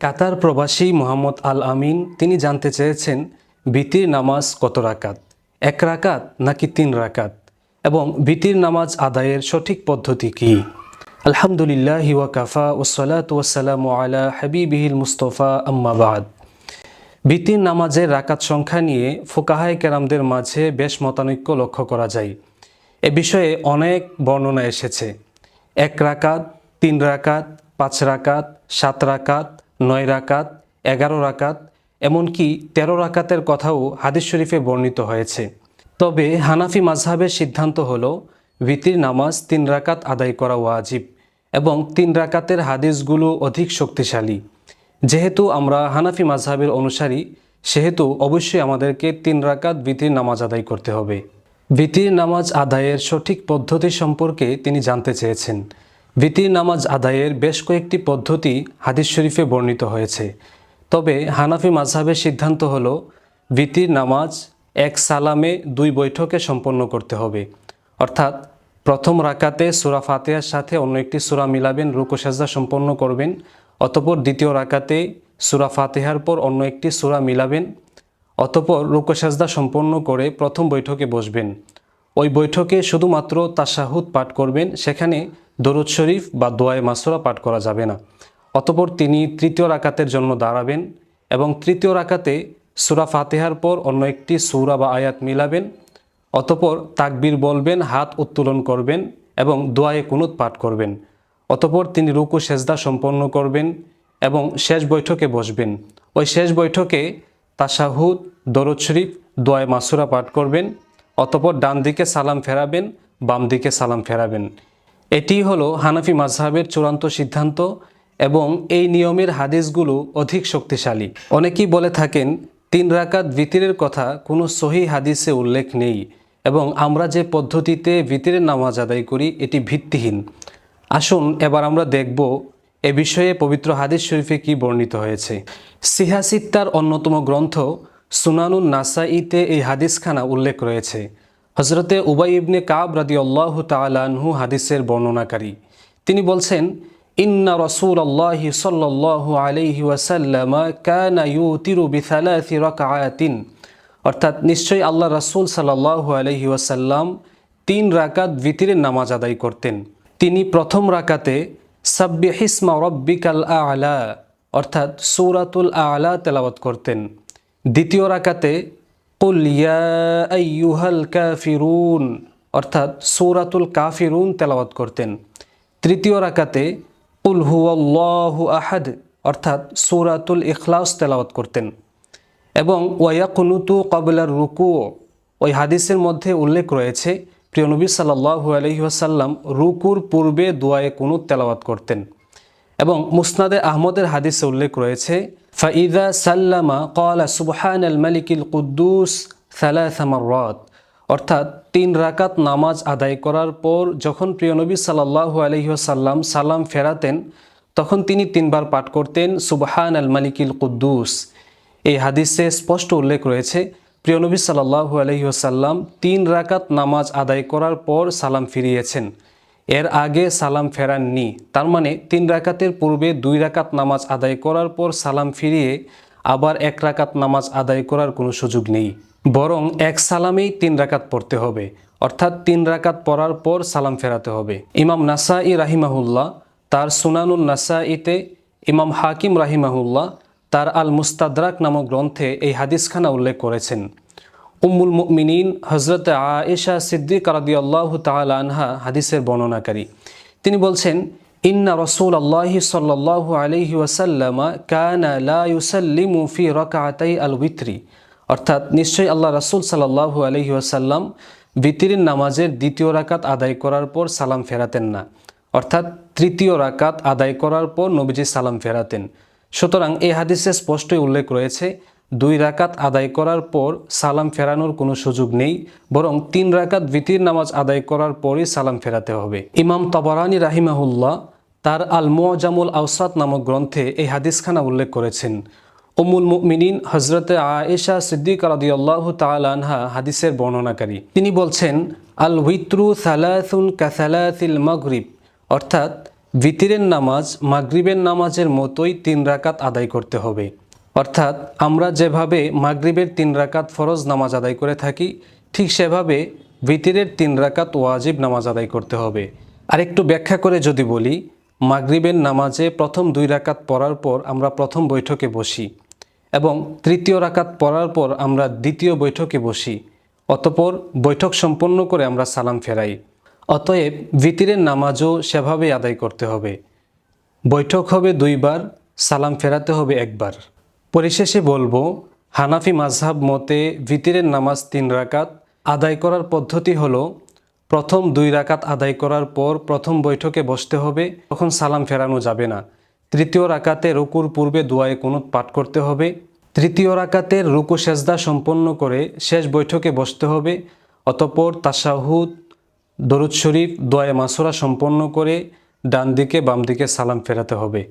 কাতার প্রবাসী মোহাম্মদ আল আমিন তিনি জানতে চেয়েছেন বিতির নামাজ কত রাকাত? এক রাকাত নাকি তিন রাকাত? এবং বিতির নামাজ আদায়ের সঠিক পদ্ধতি কি? আলহামদুলিল্লাহ হিওয়া কাফা ওসলাত ওসালাম আলা হাবিবিহিল মুস্তফা আম্মাবাদ বিতির নামাজের রাকাত সংখ্যা নিয়ে ফোকাহায় কেরামদের মাঝে বেশ মতানৈক্য লক্ষ্য করা যায়। এ বিষয়ে অনেক বর্ণনা এসেছে। এক রাকাত, তিন রাকাত, পাঁচ রাকাত, সাত রাকাত নয় রাকাত, এগারো রাকাত, এমনকি তেরো রাকাতের কথাও হাদিস শরীফে বর্ণিত হয়েছে। তবে হানাফি মাঝহাবের সিদ্ধান্ত হল, ভিতির নামাজ তিন রাকাত আদায় করা ওয়াজিব এবং তিন রাকাতের হাদিসগুলো অধিক শক্তিশালী। যেহেতু আমরা হানাফি মাঝহাবের অনুসারী, সেহেতু অবশ্যই আমাদেরকে তিন রাকাত ভিতির নামাজ আদায় করতে হবে। ভিতির নামাজ আদায়ের সঠিক পদ্ধতি সম্পর্কে তিনি জানতে চেয়েছেন। ভিতির নামাজ আদায়ের বেশ কয়েকটি পদ্ধতি হাদিস শরীফে বর্ণিত হয়েছে। তবে হানাফি মাঝহাবের সিদ্ধান্ত হল, ভিতির নামাজ এক সালামে দুই বৈঠকে সম্পন্ন করতে হবে। অর্থাৎ, প্রথম রাকাতে সুরা ফাতেহার সাথে অন্য একটি সুরা মিলাবেন, রুকু সাজদা সম্পন্ন করবেন, অতপর দ্বিতীয় রাকাতে সুরা ফাতেহার পর অন্য একটি সুরা মিলাবেন, অতপর রুকু সাজদা সম্পন্ন করে প্রথম বৈঠকে বসবেন। ওই বৈঠকে শুধুমাত্র তাসাহুদ পাঠ করবেন, সেখানে দরুদ শরীফ বা দোয়ায় মাসুরা পাঠ করা যাবে না। অতপর তিনি তৃতীয় রাকাতের জন্য দাঁড়াবেন এবং তৃতীয় রাকাতে সুরা ফাতেহার পর অন্য একটি সুরা বা আয়াত মিলাবেন। অতপর তাকবীর বলবেন, হাত উত্তোলন করবেন এবং দোয়ায়ে কুনুত পাঠ করবেন। অতপর তিনি রুকু, সেজদা সম্পন্ন করবেন এবং শেষ বৈঠকে বসবেন। ওই শেষ বৈঠকে তাশাহুদ, দরুদ শরীফ, দোয়ায় মাসুরা পাঠ করবেন। অতপর ডান দিকে সালাম ফেরাবেন বাম দিকে সালাম ফেরাবেন। এটি হলো হানাফি মাঝহাবের চূড়ান্ত সিদ্ধান্ত এবং এই নিয়মের হাদিসগুলো অধিক শক্তিশালী। অনেকেই বলে থাকেন, তিন রাকাত ভিতিরের কথা কোনো সহি হাদিসে উল্লেখ নেই এবং আমরা যে পদ্ধতিতে ভিতিরের নামাজ আদায় করি, এটি ভিত্তিহীন। আসুন এবার আমরা দেখব এ বিষয়ে পবিত্র হাদিস শরীফে কি বর্ণিত হয়েছে। সিহাসিত্তার অন্যতম গ্রন্থ সুনানুন নাসাইতে এই হাদিসখানা উল্লেখ রয়েছে। হজরতে উবাই ইবনে কাব রাদি আল্লাহ তালানহু হাদিসের বর্ণনাকারী। তিনি বলছেন, ইন্না রসুল আল্লাহি সাল্লাল্লাহু আলাইহি ওয়াসাল্লাম কানা ইউতিরু বিথালাথি রাকাআতিন। অর্থাৎ নিশ্চয়ই আল্লাহ রসুল সাল্লাল্লাহু আলাইহি ওয়াসাল্লাম তিন রাকাত ভিতিরের নামাজ আদায় করতেন। তিনি প্রথম রাকাতে সাব্বিহিসমা রব্বিকাল আলা, অর্থাৎ সূরাতুল আলা তেলাওয়াত করতেন। দ্বিতীয় রাকাতে কাফিরুন। অর্থাৎ সৌরাতুল কাফিরুন তেলাওয়াত করতেন। তৃতীয় রাকাতে কুল হুয়াল্লাহু আহাদ, অর্থাৎ সূরাতুল ইখলাস তেলাওয়াত করতেন। এবং ওয়াকুনুতু কবলার রুকু, ওই হাদিসের মধ্যে উল্লেখ রয়েছে, প্রিয় নবী সাল্লাহু আলহিহাসাল্লাম রুকুর পূর্বে দোয়ায়ে কুনুত তেলাওয়াত করতেন। এবং মুসনাদে আহমদের হাদিসে উল্লেখ রয়েছে, ফাইদা সাল্লামা কলা সুবহান আল মালিকিল কুদ্দুস সালাসামারত অর্থাৎ তিন রাকাত নামাজ আদায় করার পর যখন প্রিয় নবী সাল্লাহু আলহিহাসাল্লাম সালাম ফেরাতেন, তখন তিনি তিনবার পাঠ করতেন সুবহান আল মালিকিল কুদ্দুস। এই হাদিসে স্পষ্ট উল্লেখ রয়েছে, প্রিয় নবী সাল্লাহু আলহিহাসাল্লাম তিন রাকাত নামাজ আদায় করার পর সালাম ফিরিয়েছেন। এর আগে সালাম ফেরাননি। তার মানে তিন রাকাতের পূর্বে দুই রাকাত নামাজ আদায় করার পর সালাম ফিরিয়ে আবার এক রাকাত নামাজ আদায় করার কোনো সুযোগ নেই। বরং এক সালামেই তিন রাকাত পড়তে হবে। অর্থাৎ তিন রাকাত পড়ার পর সালাম ফেরাতে হবে। ইমাম নাসা নাসাই রাহিমাহুল্লাহ তার সুনানুল নাসাইতে ইমাম হাকিম রাহিমাহুল্লাহ তার আল মুস্তাদরাক নামক গ্রন্থে এই হাদিসখানা উল্লেখ করেছেন। উম্মুল মুমিনিন হজরত আয়েশা সিদ্দিক রাদি আল্লাহ তাল আনহা হাদিসের বর্ণনাকারী। তিনি বলছেন, ইন্না রসুল আল্লাহি সাল্লাহ আলহি ওয়াসাল্লামা কানা লা ইউসাল্লিমু ফি রকাতাই আল উইত্রি অর্থাৎ নিশ্চয়ই আল্লাহ রসুল সাল্লাহ আলহি ওয়াসাল্লাম বিতিরিন নামাজের দ্বিতীয় রাকাত আদায় করার পর সালাম ফেরাতেন না। অর্থাৎ তৃতীয় রাকাত আদায় করার পর নবীজি সালাম ফেরাতেন। সুতরাং এই হাদিসে স্পষ্টই উল্লেখ রয়েছে দুই রাকাত আদায় করার পর সালাম ফেরানোর কোনো সুযোগ নেই, বরং তিন রাকাত ভিতির নামাজ আদায় করার পরই সালাম ফেরাতে হবে। ইমাম তবরানি রাহিমাহুল্লাহ তার আল মোয়াজামুল আউসাদ নামক গ্রন্থে এই হাদিসখানা উল্লেখ করেছেন। উমুল মুমিনিন হজরতে আয়েশা সিদ্দিক রাদিয়াল্লাহু তাআলা আনহা হাদিসের বর্ণনাকারী। তিনি বলছেন আল উইত্রু সালাসুন কাসালাসিল মাগরিব। অর্থাৎ, ভিতিরের নামাজ মাগরিবের নামাজের মতোই তিন রাকাত আদায় করতে হবে। অর্থাৎ আমরা যেভাবে মাগরিবের তিন রাকাত ফরজ নামাজ আদায় করে থাকি, ঠিক সেভাবে ভিতিরের তিন রাকাত ওয়াজিব নামাজ আদায় করতে হবে। আর একটু ব্যাখ্যা করে যদি বলি, মাগরিবের নামাজে প্রথম দুই রাকাত পড়ার পর আমরা প্রথম বৈঠকে বসি এবং তৃতীয় রাকাত পড়ার পর আমরা দ্বিতীয় বৈঠকে বসি, অতপর বৈঠক সম্পন্ন করে আমরা সালাম ফেরাই। অতএব ভিতিরের নামাজও সেভাবে আদায় করতে হবে। বৈঠক হবে দুইবার, সালাম ফেরাতে হবে একবার। পরিশেষে বলব, হানাফি মাঝহাব মতে ভিতিরের নামাজ তিন রাকাত আদায় করার পদ্ধতি হলো, প্রথম দুই রাকাত আদায় করার পর প্রথম বৈঠকে বসতে হবে, তখন সালাম ফেরানো যাবে না। তৃতীয় রাকাতে রুকুর পূর্বে দোয়ায়ে কুনুত পাঠ করতে হবে, তৃতীয় রাকাতের রুকু সেজদা সম্পন্ন করে শেষ বৈঠকে বসতে হবে, অতপর তাশাহুদ, দরুদ শরীফ দোয়ায়ে মাসুরা সম্পন্ন করে ডান দিকে বাম দিকে সালাম ফেরাতে হবে।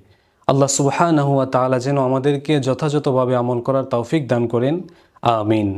আল্লাহ সুবহানাহু ওয়া তাআলা যেন আমাদেরকে যথাযথভাবে আমল করার তৌফিক দান করেন। আমিন।